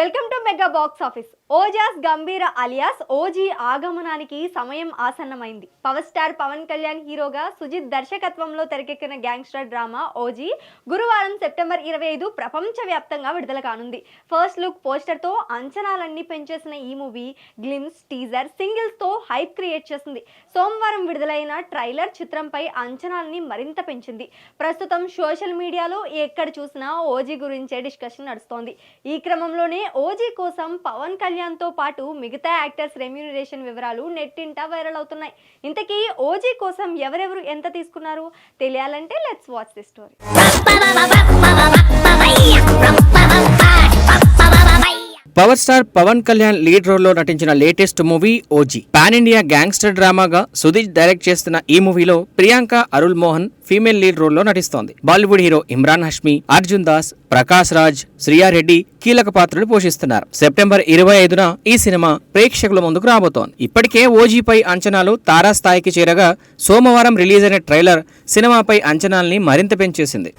Welcome to mega box office. Ojas Gambhira alias OG ఆగమనానికి సమయం ఆసన్నమైంది. Power star Pawan Kalyan హీరోగా సుజిత్ దర్శకత్వంలో తెరకెక్కిన గ్యాంగ్స్టర్ డ్రామా ఓజీ గురువారం సెప్టెంబర్ ఇరవై ఐదు ప్రపంచవ్యాప్తంగా విడుదల కానుంది. ఫస్ట్ లుక్ పోస్టర్తో అంచనాలన్నీ పెంచేసిన ఈ మూవీ గ్లిమ్స్ టీజర్ సింగిల్స్తో హైప్ క్రియేట్ చేసింది. సోమవారం విడుదలైన ట్రైలర్ చిత్రంపై అంచనాల్ని మరింత పెంచింది. ప్రస్తుతం సోషల్ మీడియాలో ఎక్కడ చూసినా ఓజీ గురించే డిస్కషన్ నడుస్తోంది. ఈ క్రమంలోనే ఓజీ కోసం పవన్ కళ్యాణ్తో పాటు మిగతా యాక్టర్స్ రెమ్యూనరేషన్ వివరాలు నెట్టింట వైరల్ అవుతున్నాయి. ఇంతకీ ఓజీ కోసం ఎవరెవరు ఎంత తీసుకున్నారు? తెలియాలంటే let's watch the story power star Pawan Kalyan lead రోల్లో నటించిన latest movie OG. Pan India gangster డ్రామాగా Sudheer direct చేస్తున్న ఈ మూవీలో ప్రియాంక అరుల్ మోహన్ ఫీమేల్ లీడ్ రోల్లో నటిస్తోంది. బాలీవుడ్ హీరో ఇమ్రాన్ హష్మి అర్జున్ దాస్ ప్రకాష్ రాజ్ శ్రీయారెడ్డి కీలక పాత్రలు పోషిస్తున్నారు. సెప్టెంబర్ ఇరవై ఐదున ఈ సినిమా ప్రేక్షకుల ముందుకు రాబోతోంది. ఇప్పటికే ఓజీపై అంచనాలు తారాస్థాయికి చేరగా సోమవారం రిలీజ్ అయిన ట్రైలర్ సినిమాపై అంచనాల్ని మరింత పెంచేసింది.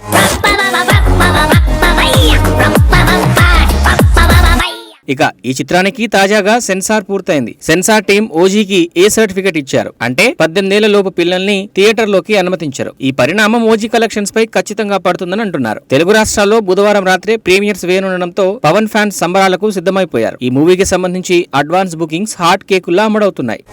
ఇక ఈ చిత్రానికి తాజాగా సెన్సార్ పూర్తయింది. సెన్సార్ టీం ఓజీకి ఏ సర్టిఫికెట్ ఇచ్చారు? అంటే పద్దెనిమిదేళ్ళ లోపు పిల్లల్ని థియేటర్లోకి అనుమతించారు. ఈ పరిణామం ఓజీ కలెక్షన్స్ పై ఖచ్చితంగా పడుతుందని అంటున్నారు. తెలుగు రాష్ట్రాల్లో బుధవారం రాత్రే ప్రీమియర్స్ వేయనుండడంతో పవన్ ఫ్యాన్స్ సంబరాలకు సిద్ధమైపోయారు. ఈ మూవీకి సంబంధించి అడ్వాన్స్ బుకింగ్స్ హాట్ కేకుల్లా అమ్మడవుతున్నాయి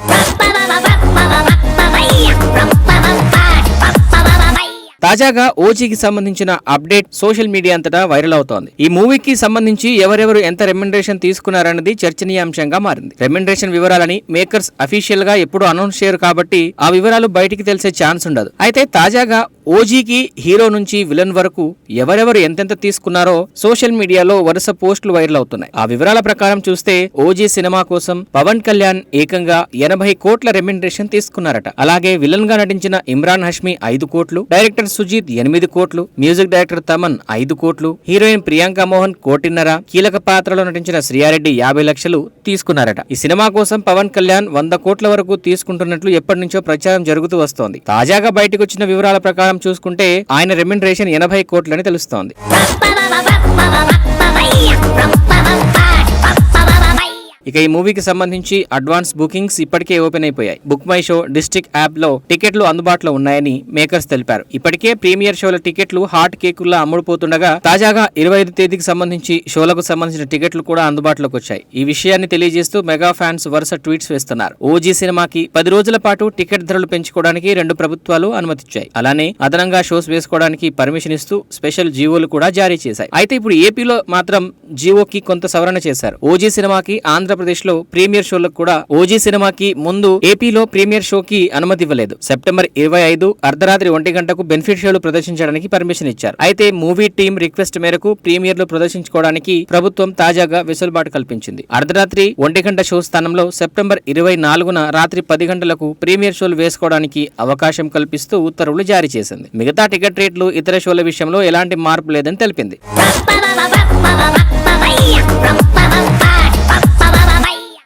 తాజాగా ఓజీకి సంబంధించిన అప్డేట్ సోషల్ మీడియా అంతటా వైరల్ అవుతోంది. ఈ మూవీకి సంబంధించి ఎవరెవరు ఎంత రెమ్యునరేషన్ తీసుకున్నారన్నది చర్చనీయాంశంగా మారింది. రెమ్యునరేషన్ వివరాలని మేకర్స్ అఫీషియల్గా ఎప్పుడు అనౌన్స్ చేయరు కాబట్టి ఆ వివరాలు బయటికి తెలిసే ఛాన్స్ ఉండదు. అయితే తాజాగా ఓజీకి హీరో నుంచి విలన్ వరకు ఎవరెవరు ఎంతెంత తీసుకున్నారో సోషల్ మీడియాలో వరుస పోస్టులు వైరల్ అవుతున్నాయి. ఆ వివరాల ప్రకారం చూస్తే ఓజీ సినిమా కోసం పవన్ కళ్యాణ్ ఏకంగా ఎనభై కోట్ల రెమ్యునరేషన్ తీసుకున్నారట. అలాగే విలన్గా నటించిన ఇమ్రాన్ హష్మి ఐదు కోట్లు డైరెక్టర్ సుజీత్ ఎనిమిది కోట్లు మ్యూజిక్ డైరెక్టర్ తమన్ ఐదు కోట్లు హీరోయిన్ ప్రియాంక మోహన్ కోటిన్నర కీలక పాత్రలో నటించిన శ్రీయారెడ్డి యాభై లక్షలు తీసుకున్నారట. ఈ సినిమా కోసం పవన్ కళ్యాణ్ వంద కోట్ల వరకు తీసుకుంటున్నట్లు ఎప్పటి నుంచో ప్రచారం జరుగుతూ వస్తోంది. తాజాగా బయటకు వచ్చిన వివరాల ప్రకారం చూసుకుంటే ఆయన రెమ్యునరేషన్ ఎనభై కోట్లని తెలుస్తోంది. ఇక ఈ మూవీకి సంబంధించి అడ్వాన్స్ బుకింగ్స్ ఇప్పటికే ఓపెన్ అయిపోయాయి. బుక్ మై షో డిస్టిక్ యాప్లో టికెట్లు అందుబాటులో ఉన్నాయని మేకర్స్ తెలిపారు. ఇప్పటికే ప్రీమియర్ షోల టికెట్లు హాట్ కేకుల్లా అమ్ముడుపోతుండగా తాజాగా ఇరవై ఐదు తేదీకి సంబంధించి షోలకు సంబంధించిన టికెట్లు కూడా అందుబాటులోకి వచ్చాయి. ఈ విషయాన్ని తెలియజేస్తూ మెగా ఫ్యాన్స్ వరుస ట్వీట్స్ వేస్తున్నారు. ఓజీ సినిమాకి పది రోజుల పాటు టికెట్ ధరలు పెంచుకోవడానికి రెండు ప్రభుత్వాలు అనుమతిచ్చాయి. అలానే అదనంగా షోస్ వేసుకోవడానికి పర్మిషన్ ఇస్తూ స్పెషల్ జీవోలు కూడా జారీ చేశాయి. అయితే ఇప్పుడు ఏపీలో మాత్రం జీవోకి కొంత సవరణ చేశారు. ఓజీ సినిమాకి ఆంధ్ర ఆంధ్రప్రదేశ్లో ప్రీమియర్ షోలకు కూడా ఓజీ సినిమాకి ముందు ఏపీలో ప్రీమియర్ షోకి అనుమతి ఇవ్వలేదు. సెప్టెంబర్ ఇరవై ఐదు అర్ధరాత్రి ఒంటి గంటకు బెనిఫిట్ షోలు ప్రదర్శించడానికి పర్మిషన్ ఇచ్చారు. అయితే మూవీ టీం రిక్వెస్ట్ మేరకు ప్రీమియర్లు ప్రదర్శించుకోవడానికి ప్రభుత్వం తాజాగా వెసులుబాటు కల్పించింది. అర్ధరాత్రి ఒంటి గంట షో స్థానంలో సెప్టెంబర్ ఇరవై నాలుగున రాత్రి పది గంటలకు ప్రీమియర్ షోలు వేసుకోవడానికి అవకాశం కల్పిస్తూ ఉత్తర్వులు జారీ చేసింది. మిగతా టికెట్ రేట్లు ఇతర షోల విషయంలో ఎలాంటి మార్పు లేదని తెలిపింది.